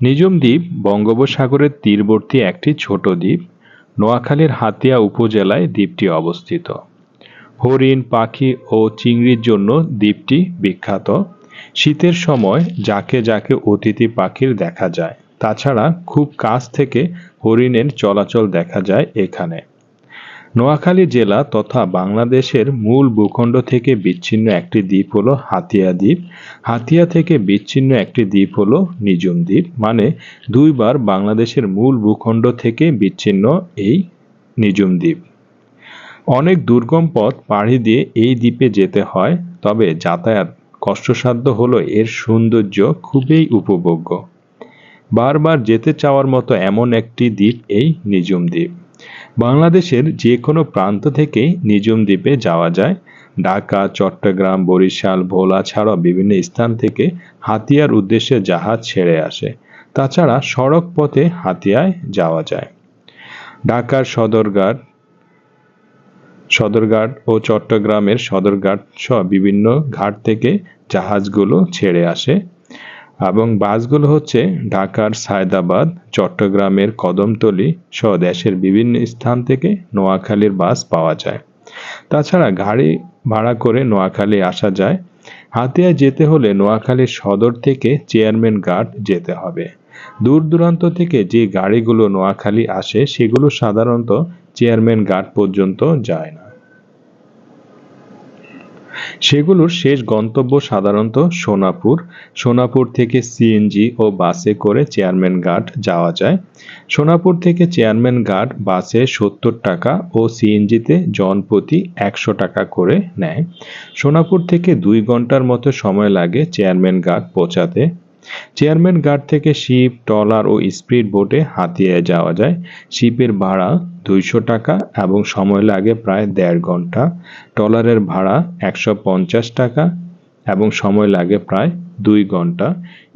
নিজম দ্বীপ বঙ্গোপসাগরের তীরবর্তী একটি ছোট দ্বীপ। নোয়াখালীর হাতিয়া উপজেলায় দ্বীপটি অবস্থিত। হরিণ, পাখি ও চিংড়ির জন্য দ্বীপটি বিখ্যাত। শীতের সময় যাকে যাকে অতিথি পাখির দেখা যায়, তাছাড়া খুব কাছ থেকে হরিণের চলাচল দেখা যায় এখানে। নোয়াখালী জেলা তথা বাংলাদেশের মূল ভূখণ্ড থেকে বিচ্ছিন্ন একটি দ্বীপ হলো হাতিয়া দ্বীপ। হাতিয়া থেকে বিচ্ছিন্ন একটি দ্বীপ হলো নিজুম দ্বীপ মানে দুইবার বাংলাদেশের মূল ভূখণ্ড থেকে বিচ্ছিন্ন এই নিজুম দ্বীপ। অনেক দুর্গম পথ পাড়ি দিয়ে এই দ্বীপে যেতে হয়, তবে যাতায়াত কষ্টসাধ্য হলো এর সৌন্দর্য খুবই উপভোগ্য। বারবার যেতে চাওয়ার মতো এমন একটি দ্বীপ এই নিজুম দ্বীপ। বাংলাদেশের যে কোনো প্রান্ত থেকে নিজুম দ্বীপে যাওয়া যায়। ঢাকা, চট্টগ্রাম, বরিশাল, ভোলা ছাড়াও বিভিন্ন স্থান থেকে হাতিয়ার উদ্দেশ্যে জাহাজ ছেড়ে আসে। তাছাড়া সড়ক পথে হাতিয়ায় যাওয়া যায়। ঢাকার সদরঘাট সদরঘাট ও চট্টগ্রামের সদরঘাট সহ বিভিন্ন ঘাট থেকে জাহাজগুলো ছেড়ে আসে। এবং বাসগুলো হচ্ছে ঢাকার সায়দাবাদ, চট্টগ্রামের কদমতলি সহ দেশের বিভিন্ন স্থান থেকে নোয়াখালীর বাস পাওয়া যায়। তাছাড়া গাড়ি ভাড়া করে নোয়াখালী আসা যায়। হাতিয়ায় যেতে হলে নোয়াখালীর সদর থেকে চেয়ারম্যান ঘাট যেতে হবে। দূর দূরান্ত থেকে যে গাড়িগুলো নোয়াখালী আসে, সেগুলো সাধারণত চেয়ারম্যান ঘাট পর্যন্ত যায় না। সেগুলোর শেষ গন্তব্য সাধারণত সোনাপুর। সোনাপুর থেকে সিএনজি ও বাসে করে চেয়ারম্যান ঘাট যাওয়া যায়। সোনাপুর থেকে চেয়ারম্যান ঘাট বাসে সত্তর টাকা ও সিএনজিতে জনপ্রতি একশো টাকা করে নেয়। সোনাপুর থেকে দুই ঘণ্টার মতো সময় লাগে চেয়ারম্যান ঘাট পৌঁছাতে। চেয়ারম্যান ঘাট থেকে শিপ, ট্রলার ও স্পিড বোটে হাতিয়ে যাওয়া যায়। শিপের ভাড়া দুইশো টাকা এবং সময় লাগে প্রায় দেড় ঘণ্টা। ট্রলারের ভাড়া একশো পঞ্চাশ টাকা এবং সময় লাগে প্রায় দুই ঘণ্টা।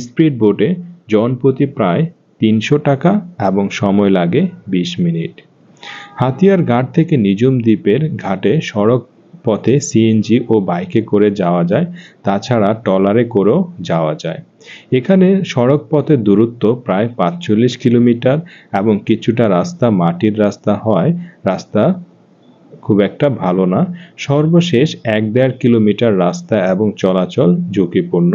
স্পিড বোটে জনপ্রতি প্রায় তিনশো টাকা এবং সময় লাগে বিশ মিনিট। হাতিয়ার ঘাট থেকে নিজুম দ্বীপের ঘাটে সড়ক পথে সিএনজি ও বাইকে করে যাওয়া যায়, তাছাড়া ট্রলারে করেও যাওয়া যায়। এখানে সড়ক পথের দূরত্ব প্রায় পাঁচচল্লিশ কিলোমিটার এবং কিছুটা রাস্তা মাটির রাস্তা হয়। রাস্তা খুব একটা ভালো না। সর্বশেষ এক দেড় কিলোমিটার রাস্তা এবং চলাচল ঝুঁকিপূর্ণ।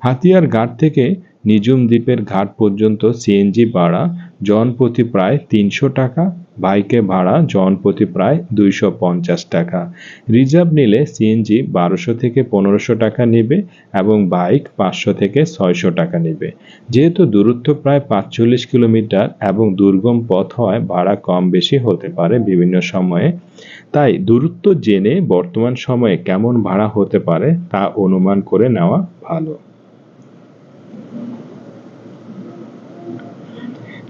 হাতিয়ার ঘাট থেকে নিজুম দ্বীপের ঘাট পর্যন্ত সিএনজি ভাড়া, জনপ্রতি প্রায় তিনশো টাকা। বাইকে ভাড়া জনপ্রতি প্রায় দুইশো পঞ্চাশ টাকা। রিজার্ভ নিলে সিএনজি বারোশো থেকে পনেরোশো টাকা নেবে এবং বাইক পাঁচশো থেকে ছয়শো টাকা নেবে। যেহেতু দূরত্ব প্রায় পাঁচচল্লিশ কিলোমিটার এবং দুর্গম পথ হয় ভাড়া কম বেশি হতে পারে বিভিন্ন সময়ে, তাই দূরত্ব জেনে বর্তমান সময়ে কেমন ভাড়া হতে পারে তা অনুমান করে নেওয়া ভালো।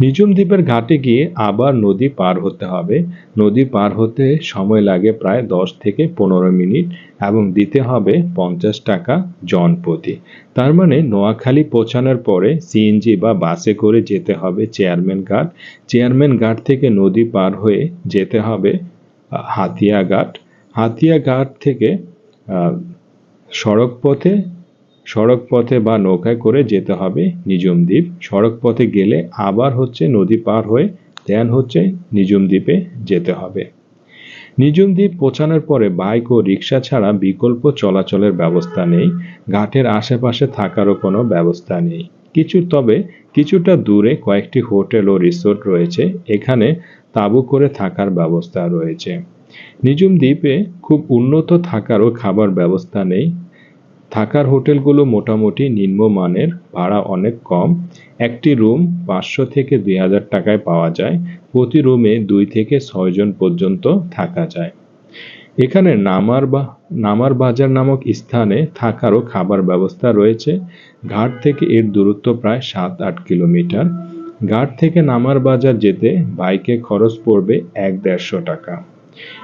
নিজুম দ্বীপের ঘাটে গিয়ে আবার নদী পার হতে হবে। নদী পার হতে সময় লাগে প্রায় দশ থেকে পনেরো মিনিট এবং দিতে হবে পঞ্চাশ টাকা জন প্রতি তার মানে নোয়াখালী পৌঁছানোর পরে সিএনজি বা বাসে করে যেতে হবে চেয়ারম্যান ঘাট। চেয়ারম্যান ঘাট থেকে নদী পার হয়ে যেতে হবে হাতিয়া ঘাট। হাতিয়া ঘাট থেকে সড়ক পথে সড়ক পথে বা নৌকায় করে যেতে হবে নিজম দ্বীপ। সড়ক পথে গেলে আবার হচ্ছে নদী পার হয়ে দেন হচ্ছে নিজম দ্বীপে যেতে হবে। নিজম দ্বীপ পৌঁছানোর পরে বাইক ও রিক্সা ছাড়া বিকল্প চলাচলের ব্যবস্থা নেই, ঘাটের আশেপাশে থাকারও কোনো ব্যবস্থা নেই। কিছু, তবে কিছুটা দূরে কয়েকটি হোটেল ও রিসোর্ট রয়েছে, এখানে তাঁবু করে থাকার ব্যবস্থা রয়েছে। নিজুম দ্বীপে খুব উন্নত থাকার ও খাবার ব্যবস্থা নেই থাকার হোটেলগুলো মোটামুটি নিম্নমানের, ভাড়া অনেক কম। একটি রুম পাঁচশো থেকে দুই হাজার টাকায় পাওয়া যায়। প্রতি রুমে দুই থেকে ছয়জন পর্যন্ত থাকা যায়। এখানে নামার বা, নামার বাজার নামক স্থানে থাকারও খাবার ব্যবস্থা রয়েছে। ঘাট থেকে এর দূরত্ব প্রায় সাত আট কিলোমিটার। ঘাট থেকে নামার বাজার যেতে বাইকে খরচ পড়বে এক দেড়শো টাকা।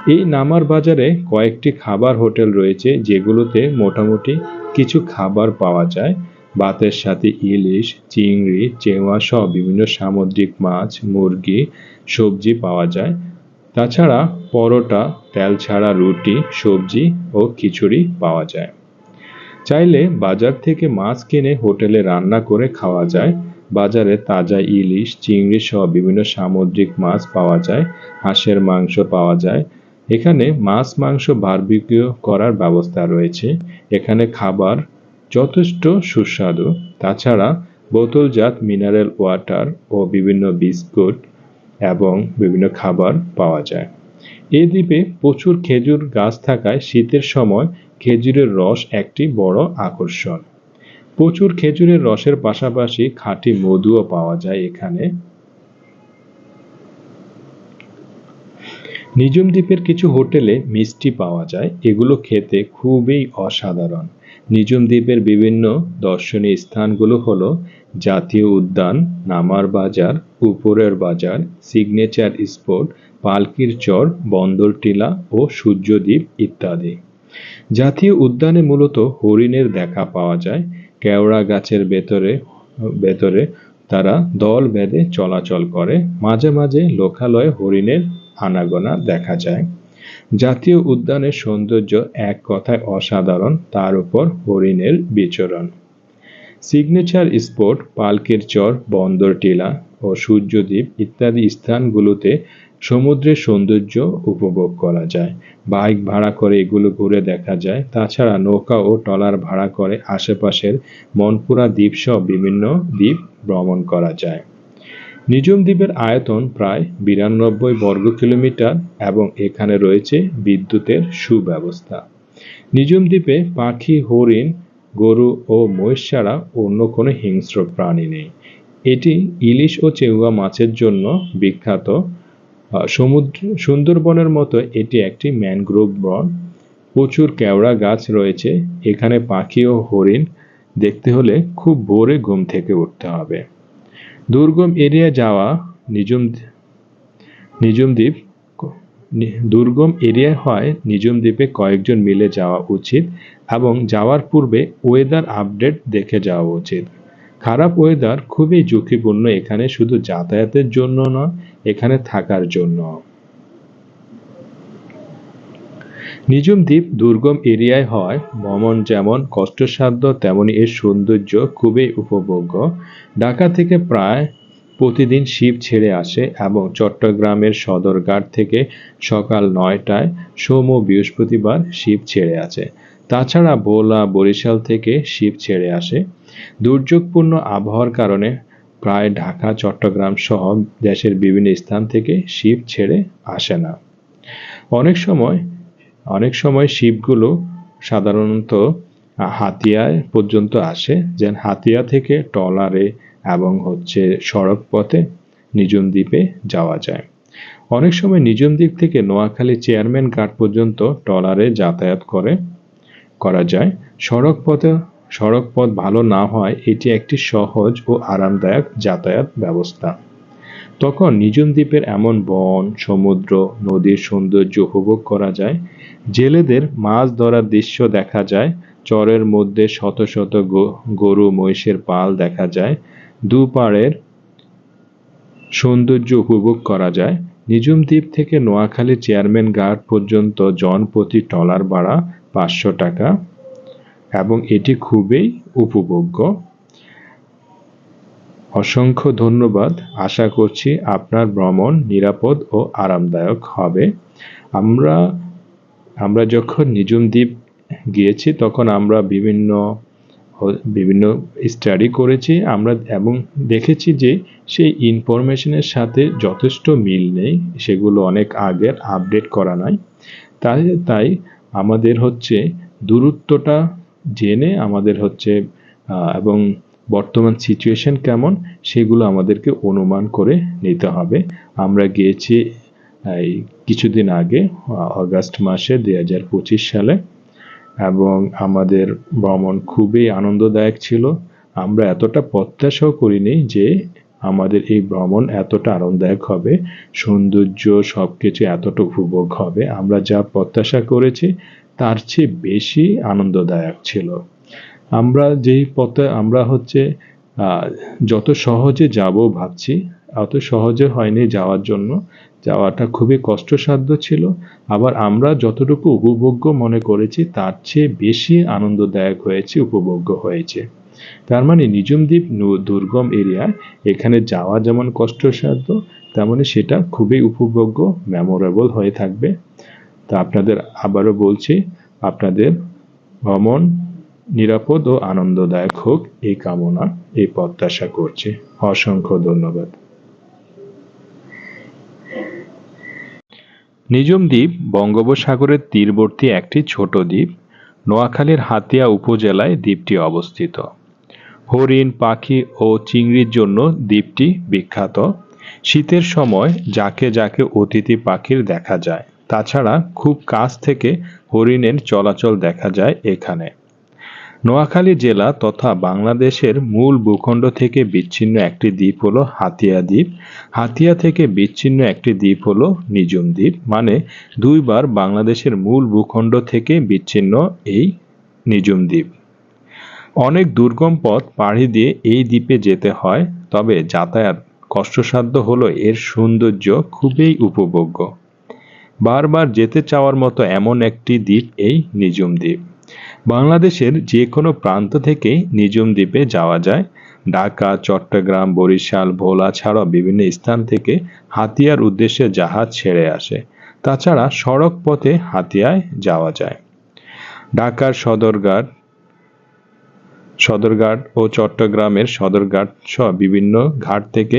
এই নামার বাজারে কয়েকটি খাবার হোটেল রয়েছে যেগুলোতে মোটামুটি কিছু খাবার পাওয়া যায়। ভাতের সাথে ইলিশ, চিংড়ি, চেওয়া সহ বিভিন্ন সামুদ্রিক মাছ, মুরগি, সবজি পাওয়া যায়। তাছাড়া পরোটা, তেল ছাড়া রুটি, সবজি ও খিচুড়ি পাওয়া যায়। চাইলে বাজার থেকে মাছ কিনে হোটেলে রান্না করে খাওয়া যায়। বাজারে তাজা ইলিশ, চিংড়ি সহ বিভিন্ন সামুদ্রিক মাছ পাওয়া যায়, হাঁসের মাংস পাওয়া যায়। এখানে মাছ, মাংস বারবিকিউ করার ব্যবস্থা রয়েছে। এখানে খাবার যথেষ্ট সুস্বাদু। তাছাড়া বোতলজাত মিনারেল ওয়াটার ও বিভিন্ন বিস্কুট এবং বিভিন্ন খাবার পাওয়া যায়। এই দ্বীপে প্রচুর খেজুর গাছ থাকায় শীতের সময় খেজুরের রস একটি বড় আকর্ষণ। প্রচুর খেজুরের রসের পাশাপাশি খাঁটি মধুও পাওয়া যায় এখানে। নিজুম দ্বীপের কিছু হোটেলে মিষ্টি পাওয়া যায়। এগুলো খেতে খুবই অসাধারণ। নিজুম দ্বীপের বিভিন্ন দর্শনীয় স্থানগুলো হলো জাতীয় উদ্যান, নামার বাজার, উপরের বাজার, সিগনেচার স্পট, পালকির চর, বন্দর টিলা ও সূর্যদ্বীপ ইত্যাদি। জাতীয় উদ্যানে মূলত হরিণের দেখা পাওয়া যায়। কেওড়া গাছের ভেতরে ভেতরে তারা দল বেঁধে চলাচল করে। মাঝে মাঝে লোকালয়ে হরিণের আনাগোনা দেখা যায়। জাতীয় উদ্যানের সৌন্দর্য এক কথায় অসাধারণ, তার উপর হরিণের বিচরণ। সিগনেচার স্পট পালকের চর, বন্দর টিলা ও সূর্যদ্বীপ ইত্যাদি স্থানগুলোতে সমুদ্রের সৌন্দর্য উপভোগ করা যায়। বাইক ভাড়া করে এগুলো ঘুরে দেখা যায়। তাছাড়া নৌকা ও ট্রলার ভাড়া করে আশেপাশের মনপুরা দ্বীপ সহ বিভিন্ন দ্বীপ ভ্রমণ করা যায়। নিজুম দ্বীপের আয়তন প্রায় বিরানব্বই বর্গ কিলোমিটার এবং এখানে রয়েছে বিদ্যুতের সুব্যবস্থা। নিজুম দ্বীপে পাখি, হরিণ গরু ও মহিষ ছাড়া অন্য কোনো হিংস্র প্রাণী নেই। এটি ইলিশ ও চেউয়া মাছের জন্য বিখ্যাত। সমুদ্র, সুন্দরবনের মতো এটি একটি ম্যানগ্রোভ বন। প্রচুর কেওড়া গাছ রয়েছে। এখানে পাখি ও হরিণ দেখতে হলে খুব ভোরে ঘুম থেকে উঠতে হবে। দুর্গম এরিয়া যাওয়া নিজুম নিজুম দ্বীপ দুর্গম এরিয়া হয়, নিজুম দ্বীপে কয়েকজন মিলে যাওয়া উচিত এবং যাওয়ার পূর্বে ওয়েদার আপডেট দেখে যাওয়া উচিত। খারাপ ওয়েদার খুবই ঝুঁকিপূর্ণ এখানে শুধু যাতায়াতের জন্য নয়, এখানে থাকার জন্য। নিজুম দ্বীপ দুর্গম এরিয়ায় হয়, ভ্রমণ যেমন কষ্টসাধ্য, তেমনি এর সৌন্দর্য খুবই উপভোগ্য। ঢাকা থেকে প্রায় প্রতিদিন শিপ ছেড়ে আসে এবং চট্টগ্রামের সদরঘাট থেকে সকাল নয়টায় সোম ও বৃহস্পতিবার শিপ ছেড়ে আছে তাছাড়া ভোলা, বরিশাল থেকে শিপ ছেড়ে আসে। দুর্যোগপূর্ণ আবহাওয়ার কারণে প্রায় ঢাকা, চট্টগ্রাম সহ দেশের বিভিন্ন স্থান থেকে শিপ ছেড়ে আসে না। অনেক সময় অনেক সময় শিপগুলো সাধারণত হাতিয়ায় পর্যন্ত আসে। যেন হাতিয়া থেকে টলারে এবং হচ্ছে সড়ক পথে নিজম দ্বীপে যাওয়া যায়। অনেক সময় নিজম দ্বীপ থেকে নোয়াখালী চেয়ারম্যান ঘাট পর্যন্ত টলারে যাতায়াত করে, করা যায়। সড়ক পথে, সড়ক পথ ভালো না হয়, এটি একটি সহজ ও আরামদায়ক যাতায়াত ব্যবস্থা। তখন নিজম দ্বীপের এমন বন, সমুদ্র, নদীর সৌন্দর্য উপভোগ করা যায়। জেলেদের মাছ ধরার দৃশ্য দেখা যায়। চরের মধ্যে শত শত গরু, মহিষের পাল দেখা যায়। দুপাড়ের সৌন্দর্য উপভোগ করা যায়। নিজুম দ্বীপ থেকে নোয়াখালী চেয়ারম্যান ঘাট পর্যন্ত জন প্রতি টলার ভাড়া পাঁচশো টাকা এবং এটি খুবই উপভোগ্য। অসংখ্য ধন্যবাদ। আশা করছি আপনার ভ্রমণ নিরাপদ ও আরামদায়ক হবে। আমরা আমরা যখন নিজুম দ্বীপ গিয়েছি, তখন আমরা বিভিন্ন বিভিন্ন স্টাডি করেছি। আমরা এবং দেখেছি যে সেই ইনফরমেশনের সাথে যথেষ্ট মিল নেই। সেগুলো অনেক আগের আপডেট করা নাই। তাই তাই আমাদের হচ্ছে দূরত্বটা জেনে আমাদের হচ্ছে এবং বর্তমান সিচুয়েশন কেমন সেগুলো আমাদেরকে অনুমান করে নিতে হবে। আমরা গিয়েছি কিছুদিন আগে অগাস্ট মাসে দুই হাজার পঁচিশ সালে। এবং আমাদের ভ্রমণ খুবই আনন্দদায়ক ছিল। আমরা এতটা প্রত্যাশাও করিনি যে আমাদের এই ভ্রমণ এতটা আরামদায়ক হবে, সৌন্দর্য সব কিছু এতটা উপভোগ হবে। আমরা যা প্রত্যাশা করেছি, তার চেয়ে বেশি আনন্দদায়ক ছিল। আমরা যেই পথে, আমরা হচ্ছে যত সহজে যাব ভাবছি, অত সহজে হয়নি যাওয়ার জন্য। যাওয়াটা খুবই কষ্টসাধ্য ছিল। আবার আমরা যতটুকু উপভোগ্য মনে করেছি, তার চেয়ে বেশি আনন্দদায়ক হয়েছে, উপভোগ্য হয়েছে। তার মানে নিজুম দ্বীপ দুর্গম এরিয়া, এখানে যাওয়া যেমন কষ্টসাধ্য, তেমনি সেটা খুবই উপভোগ্য মেমোরেবল হয়ে থাকবে। তা আপনাদের আবারও বলছি, আপনাদের ভ্রমণ নিরাপদ ও আনন্দদায়ক হোক, এই কামনা, এই প্রত্যাশা করছি। অসংখ্য ধন্যবাদ। নিজম দ্বীপ বঙ্গোপসাগরের তীরবর্তী একটি ছোট দ্বীপ। নোয়াখালীর হাতিয়া উপজেলায় দ্বীপটি অবস্থিত। হরিণ, পাখি ও চিংড়ির জন্য দ্বীপটি বিখ্যাত। শীতের সময় যাকে যাকে অতিথি পাখির দেখা যায়, তাছাড়া খুব কাছ থেকে হরিণের চলাচল দেখা যায় এখানে। নোয়াখালী জেলা তথা বাংলাদেশের মূল ভূখণ্ড থেকে বিচ্ছিন্ন একটি দ্বীপ হলো হাতিয়া দ্বীপ। হাতিয়া থেকে বিচ্ছিন্ন একটি দ্বীপ হলো নিজুম দ্বীপ মানে দুইবার বাংলাদেশের মূল ভূখণ্ড থেকে বিচ্ছিন্ন এই নিজুম দ্বীপ। অনেক দুর্গম পথ পাড়ি দিয়ে এই দ্বীপে যেতে হয়, তবে যাতায়াত কষ্টসাধ্য হলো এর সৌন্দর্য খুবই উপভোগ্য। বারবার যেতে চাওয়ার মতো এমন একটি দ্বীপ এই নিজুম দ্বীপ। বাংলাদেশের যে কোনো প্রান্ত থেকে নিজুম দ্বীপে যাওয়া যায়। ঢাকা, চট্টগ্রাম, বরিশাল, ভোলা ছাড়াও বিভিন্ন স্থান থেকে হাতিয়ার উদ্দেশ্যে জাহাজ ছেড়ে আসে। তাছাড়া সড়ক পথে হাতিয়ায় যাওয়া যায়। ঢাকার সদরঘাট সদরঘাট ও চট্টগ্রামের সদরঘাট সহ বিভিন্ন ঘাট থেকে